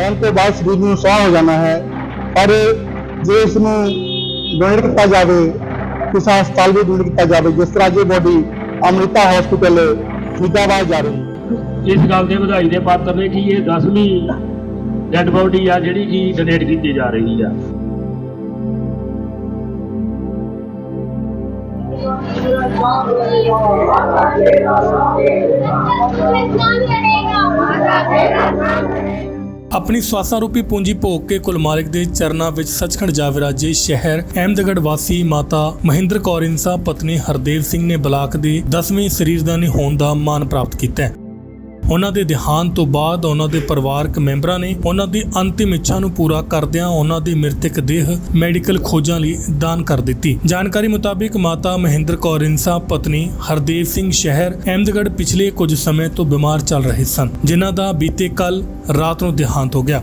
ਮਰਨ ਤੋਂ ਬਾਅਦ ਸਰੀਰ ਨੂੰ ਸੁਆਹ ਹੋ ਜਾਣਾ ਹੈ। ਪਰ ਜੇ ਇਸ ਨੂੰ ਡੋਨੇਟ ਕੀਤਾ ਜਾਵੇ ਕਿਸੇ ਹਸਪਤਾਲ ਵੀ ਡੋਨੇਟ ਕੀਤਾ ਜਾਵੇ ਜਿਸ ਤਰ੍ਹਾਂ ਜੇ ਬੋਡੀ ਅਮ੍ਰਿਤਾ ਹਸਪੀਟਲ ਫਰੀਦਾਬਾਦ ਜਾ ਰਹੀ ਹੈ। ਇਸ ਗੱਲ ਦੇ ਵਧਾਈ ਦੇ ਪਾਤਰ ਨੇ ਕਿ ਇਹ 10ਵੀਂ ਡੈੱਡ ਬੋਡੀ ਆ ਜਿਹੜੀ ਕਿ ਡੋਨੇਟ ਕੀਤੀ ਜਾ ਰਹੀ ਆ? ਆਪਣੀ ਸਵਾਸਾਂ ਰੂਪੀ ਪੂੰਜੀ ਭੋਗ ਕੇ ਕੁਲ ਮਾਲਿਕ ਦੇ ਚਰਨਾਂ ਵਿੱਚ ਸੱਚਖੰਡ ਜਾ ਵਿਰਾਜੇ ਸ਼ਹਿਰ ਅਹਿਮਦਗੜ੍ਹ ਵਾਸੀ ਮਾਤਾ ਮਹਿੰਦਰ ਕੌਰ ਇੰਸਾ ਪਤਨੀ ਹਰਦੇਵ ਸਿੰਘ ਨੇ ਬਲਾਕ ਦੇ 10ਵੇਂ ਸਰੀਰਦਾਨੀ ਹੋਣ ਦਾ ਮਾਣ ਪ੍ਰਾਪਤ ਕੀਤਾ ਹੈ। ਉਹਨਾਂ ਦੇ ਦੇਹਾਂਤ ਤੋਂ ਬਾਅਦ ਉਹਨਾਂ ਦੇ ਪਰਿਵਾਰਕ ਮੈਂਬਰਾਂ ਨੇ ਉਹਨਾਂ ਦੀ ਅੰਤਿਮ ਇੱਛਾ ਨੂੰ ਪੂਰਾ ਕਰਦਿਆਂ ਉਹਨਾਂ ਦੀ ਮ੍ਰਿਤਕ ਦੇਹ ਮੈਡੀਕਲ ਖੋਜਾਂ ਲਈ ਦਾਨ ਕਰ ਦਿੱਤੀ। ਜਾਣਕਾਰੀ ਮੁਤਾਬਿਕ ਮਾਤਾ ਮਹਿੰਦਰ ਕੌਰ ਇੰਸਾ ਪਤਨੀ ਹਰਦੇਵ ਸਿੰਘ ਸ਼ਹਿਰ, ਅਹਿਮਦਗੜ੍ਹ ਪਿਛਲੇ ਕੁਝ ਸਮੇਂ ਤੋਂ ਬਿਮਾਰ ਚੱਲ ਰਹੇ ਸਨ, ਜਿਨ੍ਹਾਂ ਦਾ ਬੀਤੇ ਕੱਲ ਰਾਤ ਨੂੰ ਦੇਹਾਂਤ ਹੋ ਗਿਆ।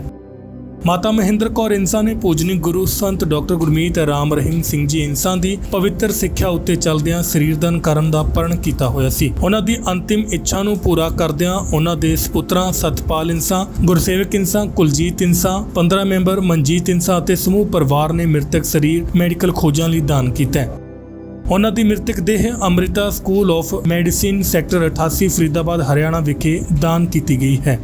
ਮਾਤਾ ਮਹਿੰਦਰ ਕੌਰ ਇੰਸਾ ਨੇ ਪੂਜਨੀਕ ਗੁਰੂ ਸੰਤ ਡਾਕਟਰ ਗੁਰਮੀਤ ਰਾਮ ਰਹੀਮ ਸਿੰਘ ਜੀ ਇੰਸਾ ਦੀ ਪਵਿੱਤਰ ਸਿੱਖਿਆ ਉੱਤੇ ਚੱਲਦਿਆਂ ਸਰੀਰਦਾਨ ਕਰਨ ਦਾ ਪ੍ਰਣ ਕੀਤਾ ਹੋਇਆ ਸੀ। ਉਹਨਾਂ ਦੀ ਅੰਤਿਮ ਇੱਛਾ ਨੂੰ ਪੂਰਾ ਕਰਦਿਆਂ ਉਹਨਾਂ ਦੇ ਸੁਪੁੱਤਰਾਂ ਸਤਪਾਲ ਇੰਸਾ ਗੁਰਸੇਵਕ ਇੰਸਾ ਕੁਲਜੀਤ ਇੰਸਾ 15 ਮੈਂਬਰ ਮਨਜੀਤ ਇੰਸਾ ਅਤੇ ਸਮੂਹ ਪਰਿਵਾਰ ਨੇ ਮ੍ਰਿਤਕ ਸਰੀਰ ਮੈਡੀਕਲ ਖੋਜਾਂ ਲਈ ਦਾਨ ਕੀਤਾ ਹੈ। ਉਹਨਾਂ ਦੀ ਮ੍ਰਿਤਕ ਦੇਹ Amrita school of medicine sector 88 Faridabad, Haryana ਵਿਖੇ ਦਾਨ ਕੀਤੀ ਗਈ ਹੈ।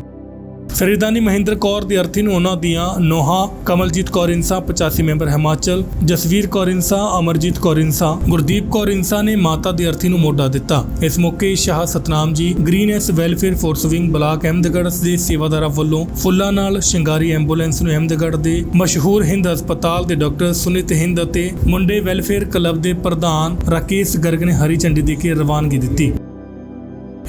ਸਰੀਰਦਾਨੀ ਮਹਿੰਦਰ ਕੌਰ ਦੀ ਅਰਥੀ ਨੂੰ ਉਹਨਾਂ ਦੀਆਂ ਨੋਹਾ, ਕਮਲਜੀਤ ਕੌਰ ਇੰਸਾ 85 ਮੈਂਬਰ ਹਿਮਾਚਲ, ਜਸਵੀਰ ਕੌਰ ਇੰਸਾ ਅਮਰਜੀਤ ਕੌਰ ਇੰਸਾ ਗੁਰਦੀਪ ਕੌਰ ਇੰਸਾ ਨੇ ਮਾਤਾ ਦੀ ਅਰਥੀ ਨੂੰ ਮੋਢਾ ਦਿੱਤਾ। ਇਸ ਮੌਕੇ Shah Satnam ji green S welfare force wing block Ahmedgarh ਦੇ ਸੇਵਾਦਾਰਾਂ ਵੱਲੋਂ ਫੁੱਲਾਂ ਨਾਲ ਸ਼ਿੰਗਾਰੀ ਐਂਬੂਲੈਂਸ ਨੂੰ ਅਹਿਮਦਗੜ੍ਹ ਦੇ ਮਸ਼ਹੂਰ ਹਿੰਦ ਹਸਪਤਾਲ ਦੇ ਡਾਕਟਰ ਸੁਨੀਤ ਹਿੰਦ ਅਤੇ ਮੁੰਡੇ ਵੈਲਫੇਅਰ ਕਲੱਬ ਦੇ ਪ੍ਰਧਾਨ ਰਾਕੇਸ਼ ਗਰਗ ਨੇ ਹਰੀ ਝੰਡੀ ਦੇ ਕੇ ਰਵਾਨਗੀ ਦਿੱਤੀ।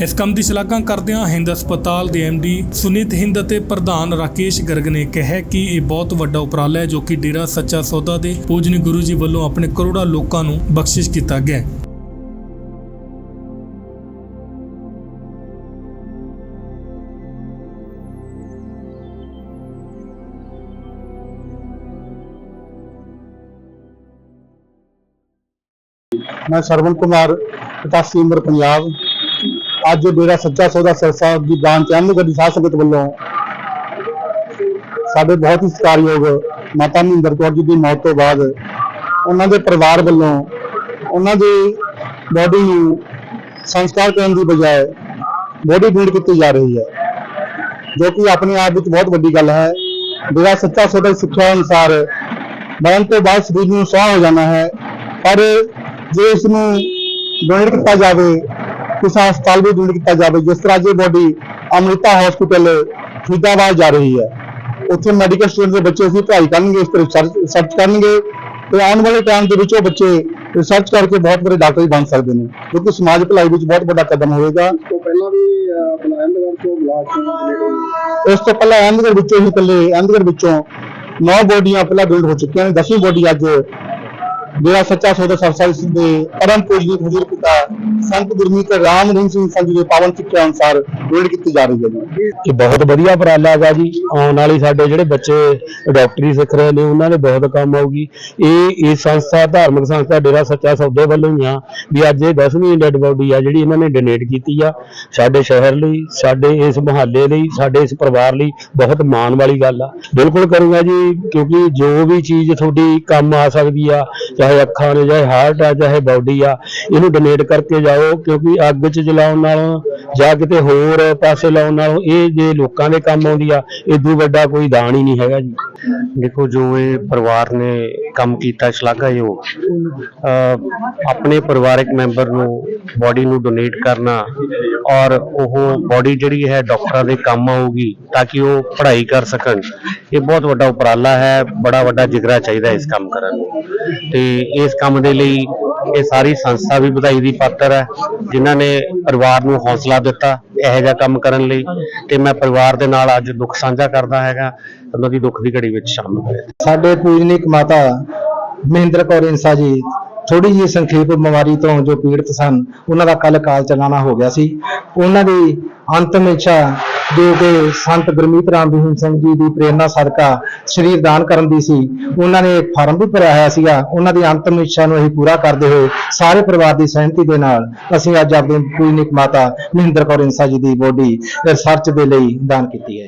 ਇਸ ਕੰਮ ਦੀ ਸ਼ਲਾਘਾ ਕਰਦਿਆਂ ਹਿੰਦ ਹਸਪਤਾਲ ਦੇ ਐਮਡੀ ਸੁਨੀਤ ਹਿੰਦ ਅਤੇ ਪ੍ਰਧਾਨ ਰਾਕੇਸ਼ ਗਰਗ ਨੇ ਕਿਹਾ ਕਿ ਇਹ ਬਹੁਤ ਵੱਡਾ ਉਪਰਾਲਾ ਹੈ ਜੋ ਕਿ ਡੇਰਾ ਸੱਚਾ ਸੌਦਾ ਦੇ ਪੂਜਨੀ ਗੁਰੂ ਜੀ ਵੱਲੋਂ ਆਪਣੇ ਕਰੋੜਾਂ ਲੋਕਾਂ ਨੂੰ ਬਖਸ਼ਿਸ਼ ਕੀਤਾ ਗਿਆ ਹੈ। ਮੈਂ ਸਰਵਨ ਕੁਮਾਰ 85 ਉਮਰ, ਪੰਜਾਬ। ਅੱਜ ਡੇਰਾ ਸੱਚਾ ਸੌਦਾ ਸਰਸਾ ਦੀ ਬ੍ਰਾਂਚ ਅਹਿਮਦਗੜ੍ਹ ਦੀ ਸਾਧ ਸੰਗਤ ਵੱਲੋਂ ਸਾਡੇ ਬਹੁਤ ਹੀ ਸਤਿਕਾਰਯੋਗ ਮਾਤਾ ਮਹਿੰਦਰ ਕੌਰ ਜੀ ਦੀ ਮੌਤ ਤੋਂ ਬਾਅਦ ਉਹਨਾਂ ਦੇ ਪਰਿਵਾਰ ਵੱਲੋਂ ਉਹਨਾਂ ਦੀ ਬੋਡੀ ਨੂੰ ਸੰਸਕਾਰ ਕਰਨ ਦੀ ਬਜਾਏ ਬੋਡੀ ਡੋਨੇਟ ਕੀਤੀ ਜਾ ਰਹੀ ਹੈ, ਜੋ ਕਿ ਆਪਣੇ ਆਪ ਵਿੱਚ ਬਹੁਤ ਵੱਡੀ ਗੱਲ ਹੈ। ਡੇਰਾ ਸੱਚਾ ਸੌਦਾ ਸਿੱਖਿਆ ਅਨੁਸਾਰ ਮਰਨ ਤੋਂ ਬਾਅਦ ਸਰੀਰ ਨੂੰ ਸੁਆਹ ਹੋ ਜਾਣਾ ਹੈ, ਪਰ ਜੇ ਇਸ ਨੂੰ ਡੋਨੇਟ ਕੀਤਾ ਜਾਵੇ ਕਿਸੇ ਹਸਪਤਾਲ ਵੀ ਡੋਨੇਟ ਕੀਤਾ ਜਾਵੇ ਜਿਸ ਤਰ੍ਹਾਂ ਜੇ ਬੋਡੀ ਅਮ੍ਰਿਤਾ ਹਸਪੀਟਲ ਫਰੀਦਾਬਾਦ ਜਾ ਰਹੀ ਹੈ ਉੱਥੇ ਮੈਡੀਕਲ ਸਟੂਡੈਂਟ ਦੇ ਬੱਚੇ ਅਸੀਂ ਪੜ੍ਹਾਈ ਕਰਨਗੇ ਇਸ ਤੇ ਰਿਸਰਚ ਕਰਨਗੇ ਤੇ ਆਉਣ ਵਾਲੇ ਟਾਈਮ ਦੇ ਵਿੱਚ ਉਹ ਬੱਚੇ ਰਿਸਰਚ ਕਰਕੇ ਬਹੁਤ ਵੱਡੇ ਡਾਕਟਰ ਵੀ ਬਣ ਸਕਦੇ ਨੇ ਕਿਉਂਕਿ ਸਮਾਜ ਭਲਾਈ ਵਿੱਚ ਬਹੁਤ ਵੱਡਾ ਕਦਮ ਹੋਵੇਗਾ ਤੋਂ ਪਹਿਲਾਂ ਵੀ ਆਪਣਾ ਅਹਿਮਦਗੜ੍ਹ ਤੋਂ ਬਲਾਕ ਤੋਂ ਜਿਹੜੇ ਇਸ ਤੋਂ ਪਹਿਲਾਂ ਅਹਿਮਦਗੜ੍ਹ ਵਿੱਚੋਂ ਹੀ ਇਕੱਲੇ ਅਹਿਮਦਗੜ੍ਹ ਵਿੱਚੋਂ ਨੌ ਬੋਡੀਆਂ ਪਹਿਲਾਂ ਡੋਨੇਟ ਹੋ ਚੁੱਕੀਆਂ ਨੇ 10ਵੀਂ ਬੋਡੀ ਅੱਜ ਮੇਰਾ ਸੱਚਾ ਸੌਦਾ ਸਰਸਾਈ ਦੇ ਪਰਮ ਪੂਜਨੀਕ ਹਜ਼ੂਰ ਪਿਤਾ ਸੰਤ ਗੁਰਮੀਤ ਰਾਮ ਰਹੀਮ ਸਿੰਘ ਸੰਤ ਦੇ ਪਾਵਨ ਸਿੱਖਿਆ ਅਨੁਸਾਰ ਡੋਨੇਟ ਕੀਤੀ ਜਾ ਰਹੀ ਹੈ ਜੀ। ਇਹ ਬਹੁਤ ਵਧੀਆ ਉਪਰਾਲਾ ਹੈਗਾ ਜੀ। ਆਉਣ ਵਾਲੀ ਸਾਡੇ ਜਿਹੜੇ ਬੱਚੇ ਡਾਕਟਰੀ ਸਿੱਖ ਰਹੇ ਨੇ, ਉਹਨਾਂ ਦੇ ਬਹੁਤ ਕੰਮ ਆਊਗੀ। ਇਹ ਇਹ ਸੰਸਥਾ, ਧਾਰਮਿਕ ਸੰਸਥਾ ਡੇਰਾ ਸੱਚਾ ਸੌਦੇ ਵੱਲੋਂ ਹੀ ਆ ਵੀ ਅੱਜ ਇਹ 10ਵੀਂ ਡੈਡ ਬੋਡੀ ਆ ਜਿਹੜੀ ਇਹਨਾਂ ਨੇ ਡੋਨੇਟ ਕੀਤੀ ਆ। ਸਾਡੇ ਸ਼ਹਿਰ ਲਈ, ਸਾਡੇ ਇਸ ਮੁਹੱਲੇ ਲਈ, ਸਾਡੇ ਇਸ ਪਰਿਵਾਰ ਲਈ ਬਹੁਤ ਮਾਣ ਵਾਲੀ ਗੱਲ ਆ। ਬਿਲਕੁਲ ਕਰੂੰਗਾ ਜੀ, ਕਿਉਂਕਿ ਜੋ ਵੀ ਚੀਜ਼ ਤੁਹਾਡੀ ਕੰਮ ਆ ਸਕਦੀ ਆ ਚਾਹੇ ਅੱਖਾਂ ਨੇ, ਚਾਹੇ ਹਾਰਟ ਆ, ਚਾਹੇ ਬਾਡੀ ਆ, ਇਹਨੂੰ ਡੋਨੇਟ ਕਰਕੇ ਜਾਓ, ਕਿਉਂਕਿ ਅੱਗ 'ਚ ਜਲਾਉਣ ਨਾਲੋਂ ਜਾਂ ਕਿਤੇ ਹੋਰ ਪਾਸੇ ਲਾਉਣ ਨਾਲੋਂ ਇਹ ਜੇ ਲੋਕਾਂ ਦੇ ਕੰਮ ਆਉਂਦੀ ਆ ਇਦੋਂ ਵੱਡਾ ਕੋਈ ਦਾਨ ਹੀ ਨਹੀਂ ਹੈਗਾ ਜੀ। ਦੇਖੋ, ਜੋ ਇਹ ਪਰਿਵਾਰ ਨੇ ਕੰਮ ਕੀਤਾ ਸ਼ਲਾਘਾਯੋਗ ਆਪਣੇ ਪਰਿਵਾਰਕ ਮੈਂਬਰ ਨੂੰ ਬਾਡੀ ਨੂੰ ਡੋਨੇਟ ਕਰਨਾ ਔਰ ਉਹ ਬਾਡੀ ਜਿਹੜੀ ਹੈ ਡਾਕਟਰਾਂ ਦੇ ਕੰਮ ਆਊਗੀ ਤਾਂ ਕਿ ਉਹ ਪੜ੍ਹਾਈ ਕਰ ਸਕਣ, ਇਹ ਬਹੁਤ ਵੱਡਾ ਉਪਰਾਲਾ ਹੈ, ਬੜਾ ਵੱਡਾ ਜਿਗਰਾ ਚਾਹੀਦਾ ਇਸ ਕੰਮ ਕਰਨ ਨੂੰ। ਤੇ ਇਸ ਕੰਮ ਦੇ ਲਈ ਇਹ ਸਾਰੀ ਸੰਸਥਾ ਵੀ ਵਧਾਈ ਦੀ ਪਾਤਰ ਹੈ, ਜਿਨ੍ਹਾਂ ਨੇ ਪਰਿਵਾਰ ਨੂੰ ਹੌਸਲਾ ਦਿੱਤਾ ਇਹੋ ਜਿਹਾ ਕੰਮ ਕਰਨ ਲਈ ਤੇ ਮੈਂ ਪਰਿਵਾਰ ਦੇ ਨਾਲ ਅੱਜ ਦੁੱਖ ਸਾਂਝਾ ਕਰਦਾ ਹੈਗਾ ਉਹਨਾਂ ਦੀ ਦੁੱਖ ਦੀ ਘੜੀ ਵਿੱਚ ਸ਼ਾਮਲ ਹੋਇਆ। ਸਾਡੇ ਪੂਜਨੀਕ ਮਾਤਾ ਮਹਿੰਦਰ ਕੌਰ ਇੰਸਾ ਜੀ ਥੋੜੀ ਜਿਹੀ ਸੰਖੇਪ ਬਿਮਾਰੀ ਤੋਂ ਜੋ ਪੀੜਤ ਸਨ, ਉਹਨਾਂ ਦਾ ਕੱਲ ਕਾਲ ਚਲਾਣਾ ਹੋ ਗਿਆ ਸੀ। ਉਹਨਾਂ ਦੀ ਅੰਤਮ ਇੱਛਾ ਜੋ ਕਿ ਸੰਤ ਗੁਰਮੀਤ ਰਾਮ ਰਹੀਮ ਸਿੰਘ ਜੀ ਦੀ ਪ੍ਰੇਰਣਾ ਸਦਕਾ ਸਰੀਰ ਦਾਨ ਕਰਨ ਦੀ ਸੀ, ਉਹਨਾਂ ਨੇ ਫਾਰਮ ਵੀ ਭਰਿਆ ਹੋਇਆ ਸੀਗਾ, ਉਹਨਾਂ ਦੀ ਅੰਤਮ ਇੱਛਾ ਨੂੰ ਅਸੀਂ ਪੂਰਾ ਕਰਦੇ ਹੋਏ ਸਾਰੇ ਪਰਿਵਾਰ ਦੀ ਸਹਿਮਤੀ ਦੇ ਨਾਲ ਅਸੀਂ ਅੱਜ ਆਪਣੀ ਪੂਜਨੀਕ ਮਾਤਾ ਮਹਿੰਦਰ ਕੌਰ ਇੰਸਾ ਜੀ ਦੀ ਬੋਡੀ ਰਿਸਰਚ ਦੇ ਲਈ ਦਾਨ ਕੀਤੀ ਹੈ